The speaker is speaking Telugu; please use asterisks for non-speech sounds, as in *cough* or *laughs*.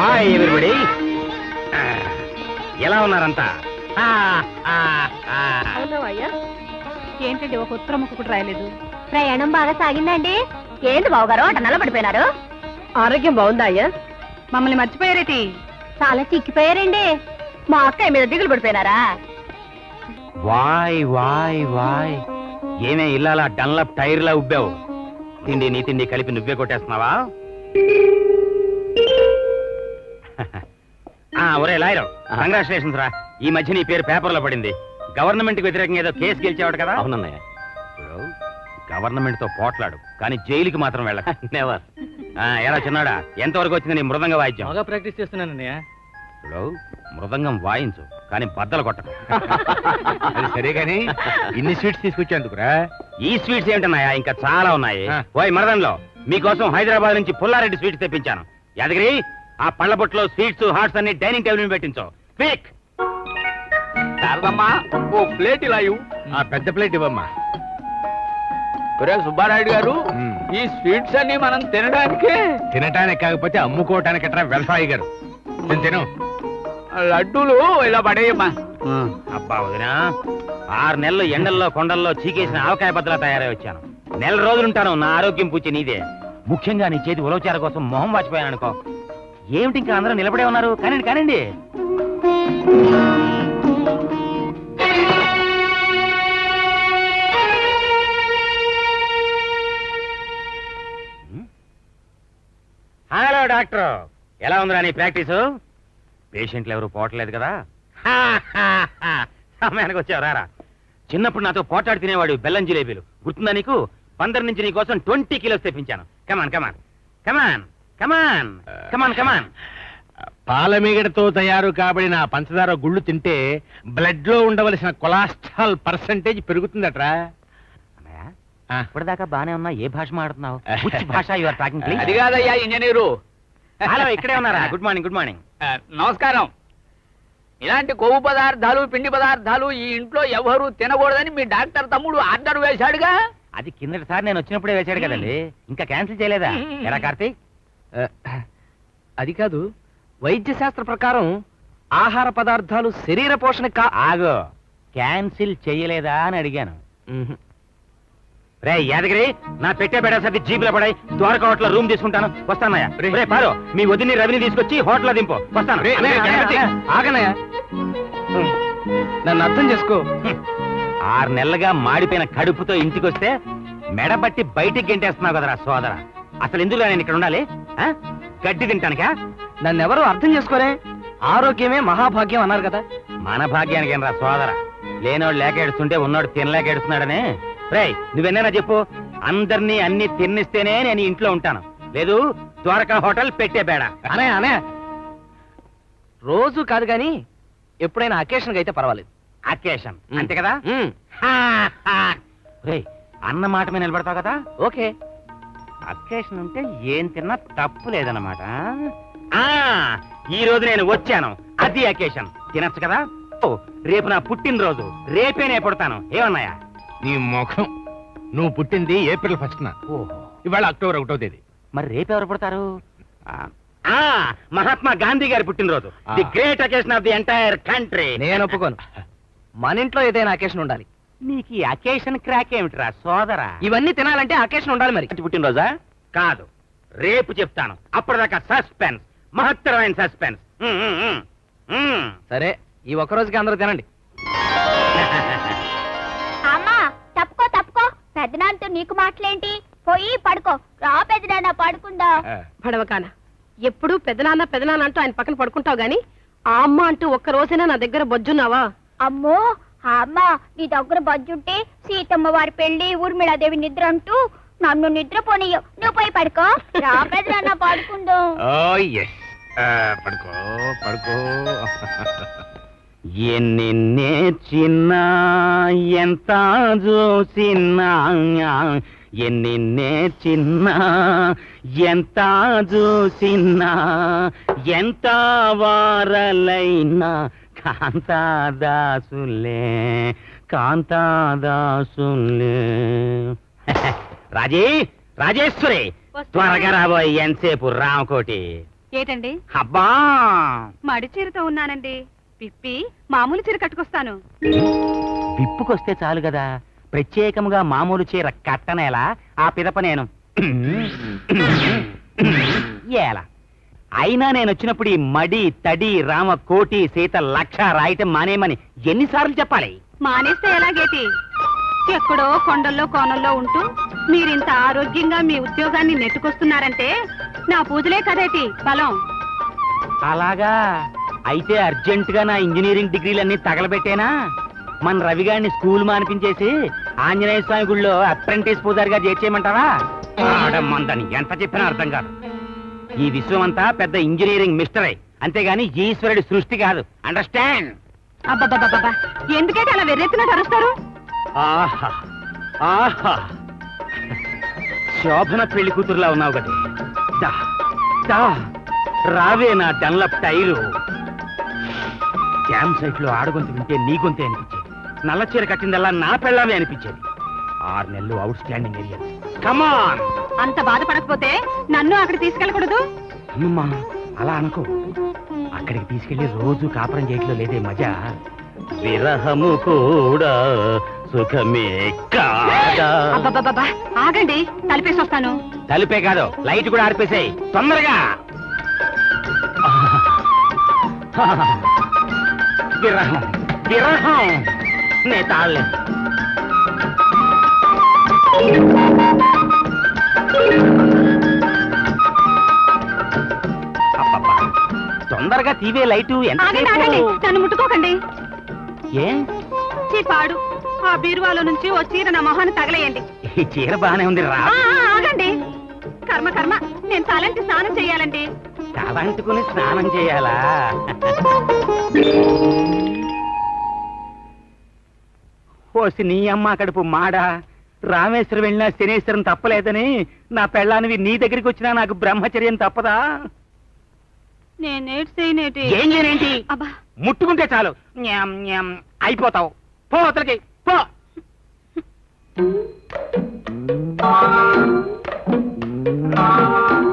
హాయ్ ఎవ్రీబడి ఎలా ఉన్నారంతా? ఆ, ఆ, ఆ. అవునవయ్యా. ఏంటండి ఒక ఉత్తరం ముక్క కూడా రాయలేదు? ప్రయాణం బాగా సాగిందండి. ఏంటి బావగారు అట నల్లబడిపోయినారు? ఆరోగ్యం బాగుందా అయ్యా? మమ్మల్ని మర్చిపోయారేటి చాలా చిక్కిపోయారండి. మా అక్కయ్య మీద దిగులు పడిపోయినారా? వాయ్ వాయ్ వాయ్. ఏమే ఇల్లాలా డన్లప్ టైర్లా ఉబ్బావు? తిండి నీ తిండి కలిపి నువ్వే కొట్టేస్తున్నావా? ఒరే లాయర్ కంగ్రాచులేషన్స్ రా. ఈ మధ్య నీ పేరు పేపర్లో పడింది. గవర్నమెంట్కి వ్యతిరేకంగా ఏదో కేసు గెలిచావాడు కదా? అవునన్నయ్య. ఇప్పుడు గవర్నమెంట్తో పోట్లాడు కానీ జైలుకి మాత్రం వెళ్ళక. నెవర్ *laughs* ఎలా చిన్నాడా? ఎంతవరకు వచ్చింది నీ మృదంగ వాయిద్యం? బాగా ప్రాక్టీస్ చేస్తున్నానన్నయ్య. ఇప్పుడు మృదంగం వాయించు కానీ బద్దలు కొట్టకు. *laughs* అది సరే గాని ఇన్ని స్వీట్స్ తీసుకొచ్చేందుకురా ఈ స్వీట్స్ ఏంటన్నాయా ఇంకా చాలా ఉన్నాయి. ఓయ్ మరదంలో మీకోసం హైదరాబాద్ నుంచి పుల్లారెడ్డి స్వీట్స్ తెప్పించాను. యాదగిరి ఆ పళ్ళ బొట్లో స్వీట్స్ హాట్స్ అన్ని డైనింగ్ టేబుల్ మీద పెట్టించు. క్విక్ శారదమ్మా ఓ ప్లేట్ ఇలా ఇవ్వు. ఆ పెద్ద ప్లేట్ ఇవ్వమ్మా. ఒరే సుబ్బారాయుడు గారు మ్మ్. ఈ స్వీట్స్ అన్ని మనం తినడానికే. తినటానికి కాకపోతే అమ్ముకోవటానికి అట్రా వ్యవసాయ గారు? నేను తిను. లడ్డూలు ఇలా పడేయమ్మా. అబ్బా వదినా ఆరు నెలలు ఎండల్లో కొండల్లో చీకేసిన ఆవకాయ బద్దలా తయారై వచ్చాను. నెల రోజులుంటాను నా ఆరోగ్యం పూచి నీదే. ముఖ్యంగా నీ చేతి ఉలవచార కోసం మొహం వాచిపోయాను అనుకో ఏమిటి ఇంకా అందరూ నిలబడే ఉన్నారు? కానండి కానండి హలో డాక్టర్ ఎలా ఉందిరా నీ ప్రాక్టీసు? పేషెంట్లు ఎవరు పోవట్లేదు కదా. సమయానికి వచ్చావు రారా. చిన్నప్పుడు నాతో పోటాడు తినేవాడు బెల్లం జిలేబీలు. గుర్తుందా నీకు? బందర్ నుంచి నీ కోసం ట్వంటీ కిలోస్ తెప్పించాను. Come on come on come on come on come on come on పాలమీగడతో తయారు కాబడిన పంచదార గుళ్ళు తింటే బ్లడ్లో ఉండవలసిన కొలాస్ట్రాల్ పర్సంటేజ్ పెరుగుతుందట్రా. ఇప్పటిదాకా బానే ఉన్నా ఏ భాష మాట్లాడుతున్నావు? *laughs* భాష యు ఆర్ టాకింగ్ అది ప్లీజ్ కాదయ్యా ఇంజనీరు. హలో ఇక్కడే ఉన్నారా? గుడ్ మార్నింగ్ గుడ్ మార్నింగ్ నమస్కారం. ఇలాంటి కొవ్వు పదార్థాలు పిండి పదార్థాలు ఈ ఇంట్లో ఎవరు తినకూడదని మీ డాక్టర్ తమ్ముడు ఆర్డర్ వేశాడుగా? అది కిందటిసారి నేను వచ్చినప్పుడే వేశాడు కదండి. ఇంకా క్యాన్సిల్ చేయలేదా? ఎలా కార్తీక్? అది కాదు వైద్య శాస్త్ర ప్రకారం ఆహార పదార్థాలు శరీర పోషణ కా ఆగో క్యాన్సిల్ చేయలేదా అని అడిగాను. రే యాదగిరి నా పెట్టే బెడ సర్ది జీపులో పడాయి ద్వారకా హోటల్ రూమ్ తీసుకుంటాను. వస్తానయ్యా రే పారు మీ వదిని రవిని తీసుకొచ్చి హోటల్ దింపు. వస్తాను. ఆగనయ్య నన్ను అర్థం చేసుకో. ఆరు నెలలుగా మాడిపోయిన కడుపుతో ఇంటికి వస్తే మెడబట్టి బయటికి గెంటేస్తున్నావు కదరా సోదర. అసలు ఎందుకు నేను ఇక్కడ ఉండాలి? గడ్డి తింటానికా? నన్ను ఎవరు అర్థం చేసుకోరే? ఆరోగ్యమే మహాభాగ్యం అన్నారు కదా. మన భాగ్యానికి రా సోదర? లేనోడు లేక ఏడుస్తుంటే ఉన్నోడు తినలేక ఏడుస్తున్నాడనే? రే నువ్వెన్నైనా చెప్పు. అందరినీ అన్ని తిన్నిస్తేనే నేను ఇంట్లో ఉంటాను. లేదు ద్వారకా హోటల్ పెట్టే బేడ. అనే అనే. రోజు కాదు గాని ఎప్పుడైనా అకేషన్ అయితే పర్వాలేదు. అకేషన్. అంతే కదా. *laughs* రే అన్న మాట మీద నిలబడతావు కదా? ఓకే. అకేషన్ ఉంటే ఏం తిన్నా తప్పు లేదన్నమాట. ఆ ఈ రోజు నేను వచ్చాను. అది అకేషన్. తినచ్చు కదా? ఓ రేపు నా పుట్టినరోజు. రేపే నేను పుడతాను. ఏమన్నాయా? నీ ముఖం. నువ్వు పుట్టింది ఏప్రిల్ ఫస్ట్ నా ఓహో. ఇవాళ అక్టోబర్ ఒకటో తేదీ. మరి రేపు ఎవరు పుడతారు? ఆ, ఆ, మహాత్మా గాంధీ గారి పుట్టినరోజు. ఆ. The great occasion of the entire country నేను ఒప్పుకోను. మన ఇంట్లో ఏదైనా అకేషన్ ఉండాలి. నీకు ఈ అకేషన్ క్రాక్ ఏమిట్రా సోదరా? ఇవన్నీ తినాలంటే అకేషన్ ఉండాలి మరి. పుట్టినరోజా? కాదు. రేపు చెప్తాను. అప్పటిదాకా సస్పెన్స్ మహత్తరమైన సస్పెన్స్. సరే ఈ ఒక్క రోజుకి అందరూ తినండి. *laughs* అమ్మా తప్పుకో తప్పుకో. పెద్దనాన్నతో నీకు మాటలేంటి? పోయి పడుకో. రా పెద్దనాన్న పడుకుందా. పడవకాన ఎప్పుడు పెదనాన్న పెదనాన్న అంటూ ఆయన పక్కన పడుకుంటావు గాని ఆ అమ్మ అంటూ ఒక్క రోజైనా నా దగ్గర బొజ్జున్నావా? అమ్మో అమ్మా నీ దగ్గర బజ్జుంటే సీతమ్మ వారి పెళ్ళి ఊర్మిళాదేవి నిద్ర అంటూ నన్ను నిద్రపోనీయవు నువ్వు పోయి పడుకో. రా పెద్దనాన్న పడుకుందాం. Oh, uh, పడుకో పడుకో. ఎన్ని నేర్చిన్నా ఎంత చూసినా ఎన్ని నేర్చిన్నా ఎంత చూసినా ఎంత వారలైనా కాంతాదాసులే కాంతాదాసులే. *laughs* రాజీ రాజేశ్వరి త్వరగా రాబోయ్ ఎంతసేపు రామకోటి. ఏటండి? అబ్బా! మడి చీరతో ఉన్నానండి. పిప్పి మామూలు చీర కట్టుకొస్తాను. విప్పుకొస్తే చాలు కదా. ప్రత్యేకముగా మామూలు చీర కట్టనేలా ఆ పిదప నేను. *clears throat* ఏలా అయినా నేను వచ్చినప్పుడు ఈ మడి తడి రామ కోటి సీత లక్ష రాయటం మానేమని ఎన్నిసార్లు చెప్పాలి? మానేస్తే ఎలాగేటి ఎక్కడో కొండల్లో కోనల్లో ఉంటూ మీరింత ఆరోగ్యంగా మీ ఉద్యోగాన్ని నెట్టుకొస్తున్నారంటే నా పూజలే కదేటి బలం. అలాగా? అయితే అర్జెంట్గా నా ఇంజనీరింగ్ డిగ్రీలన్నీ తగలబెట్టేనా? మన రవిగాడిని స్కూల్ మానిపించేసి ఆంజనేయ స్వామి గుళ్ళో అప్రెంటిస్ పూజారిగా చేర్చేయమంటావా ఆడమ్మందని ఎంత చెప్పినా అర్థం కాదు. ఈ విశ్వం అంతా పెద్ద ఇంజనీరింగ్ మిస్టరే. అంతేగాని ఈశ్వరుడి సృష్టి కాదు. అండర్స్టాండ్ అబ్బబ్బబ్బబ్బా. ఎందుకంటే అలా వెర్రెత్తున అరుస్తారు ఆహా. ఆహా. శోభన పెళ్ళి కూతురులా ఉన్నావు కదా. దా దా. రావే నా డన్లప్ టైరు. క్యాంప్ సైట్లో ఆడగొంతు వింటే నీ గొంతే అనిపించేది. నల్ల చీర కట్టిందల్లా నా పెళ్ళామే అనిపించేది. ఆరు నెలలు అవుట్ స్టాండింగ్ ఏరియా కమాన్ అంత బాధపడకపోతే నన్ను అక్కడ తీసుకెళ్ళకూడదు? అమ్మమ్మా అలా అనుకో. అక్కడికి తీసుకెళ్ళి రోజు కాపురం చేయట్లో లేదే మజా. విరహము కూడా సుఖమే కాదా? ఆగండి తలిపేసి వస్తాను. తలుపే కాదు లైట్ కూడా ఆర్పేసాయి తొందరగా. విరహం విరహం. నే తాళలే తొందరగా తీవే లైటు ఆగండి ఆగండి. ఎంత నన్ను ముట్టుకోకండి. ఏ? చీ పాడు. ఆ బీరువాలో నుంచి ఓ చీర నా మొహాన్ని తగలేయండి. ఈ చీర బానే ఉంది రా. ఆ, ఆ, ఆగండి. కర్మ కర్మ. నేను తలంటి స్నానం చెయ్యాలండి తలంటుకుని స్నానం చేయాలా? ఓసి నీ అమ్మ కడుపు మాడ? రామేశ్వరం వెళ్ళినా శనేశ్వరం తప్పలేదని నా పెళ్ళానివి నీ దగ్గరికి వచ్చినా నాకు బ్రహ్మచర్యం తప్పదా? నేనేటి చేయనేటి ఏం చేయనేంటి? అబ్బా. ముట్టుకుంటే చాలు. న్యామ్ న్యామ్. అయిపోతావు. పో అతలికి పో. *laughs*